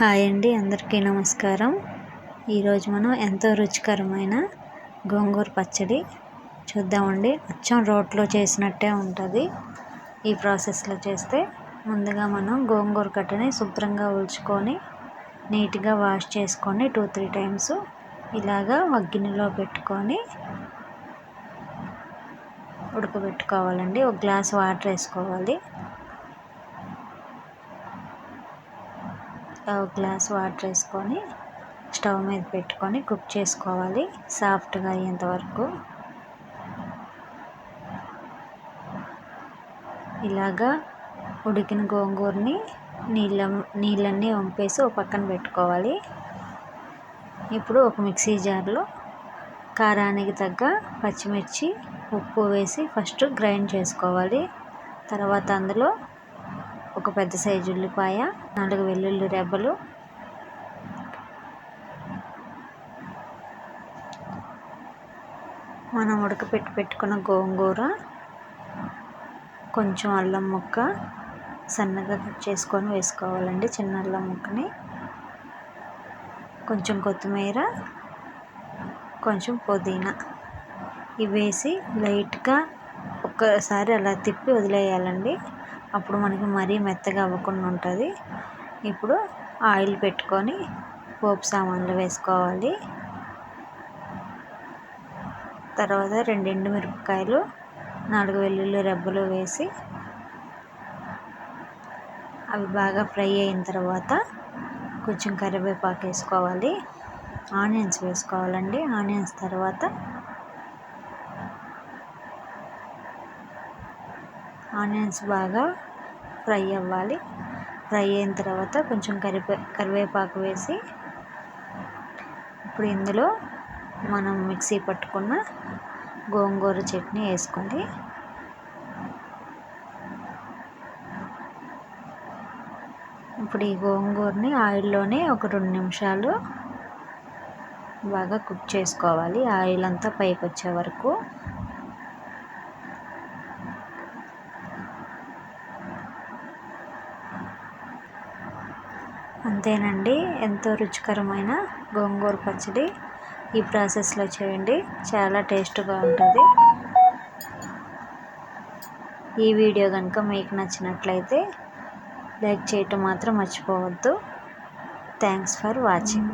Hi అండి అందరికీ నమస్కారం. ఈరోజు మనం ఎంతో రుచికరమైన గోంగూర పచ్చడి చూద్దామండి. అచ్చం రోట్లో చేసినట్టే ఉంటుంది. ఈ ప్రాసెస్లో చేస్తే ముందుగా మనం గోంగూర కట్టని శుభ్రంగా ఉల్చుకొని నీట్గా వాష్ చేసుకొని టూ త్రీ టైమ్స్ ఇలాగా గిన్నెలో పెట్టుకొని ఉడకబెట్టుకోవాలండి. ఒక గ్లాస్ వాటర్ వేసుకోవాలి. ఒక గ్లాస్ వాటర్ వేసుకొని స్టవ్ మీద పెట్టుకొని కుక్ చేసుకోవాలి సాఫ్ట్గా అయ్యేంత వరకు. ఇలాగా ఉడికిన గోంగూరని నీళ్ళ నీళ్ళన్నీ వంపేసి ఒక పక్కన పెట్టుకోవాలి. ఇప్పుడు ఒక మిక్సీ జార్లో కారానికి తగ్గ పచ్చిమిర్చి ఉప్పు వేసి ఫస్ట్ గ్రైండ్ చేసుకోవాలి. తర్వాత అందులో ఒక పెద్ద సైజు ఉల్లిపాయ నాలుగు వెల్లుల్లి రెబ్బలు మనం ఉడకపెట్టి పెట్టుకున్న గోంగూర కొంచెం అల్లం ముక్క సన్నగా కట్ చేసుకొని వేసుకోవాలండి చిన్న అల్లం ముక్కని. కొంచెం కొత్తిమీర కొంచెం పుదీనా. ఇవి వేసి లైట్గా ఒక్కసారి అలా తిప్పి వదిలేయాలండి. అప్పుడు మనకి మరీ మెత్తగా అవ్వకుండా ఉంటుంది. ఇప్పుడు ఆయిల్ పెట్టుకొని పోపు సామాన్లు వేసుకోవాలి. తర్వాత రెండు ఎండుమిరపకాయలు నాలుగు వెల్లుల్లి రెబ్బలు వేసి అవి బాగా ఫ్రై అయిన తర్వాత కొంచెం కరివేపాకు వేసుకోవాలి. ఆనియన్స్ వేసుకోవాలండి. ఆనియన్స్ తర్వాత ఆనియన్స్ బాగా ఫ్రై అవ్వాలి. ఫ్రై అయిన తర్వాత కొంచెం కరివే కరివేపాకు వేసి ఇప్పుడు ఇందులో మనం మిక్సీ పట్టుకున్న గోంగూర చట్నీ వేసుకోండి. ఇప్పుడు ఈ గోంగూరని ఆయిల్లోనే ఒక రెండు నిమిషాలు బాగా కుక్ చేసుకోవాలి. ఆయిల్ అంతా పైకి వచ్చే వరకు అంతేనండి. ఎంతో రుచికరమైన గోంగూర పచ్చడి ఈ ప్రాసెస్లో చేయండి. చాలా టేస్ట్గా ఉంటుంది. ఈ వీడియో కనుక మీకు నచ్చినట్లయితే లైక్ చేయటం మాత్రం మర్చిపోవద్దు. Thanks for watching.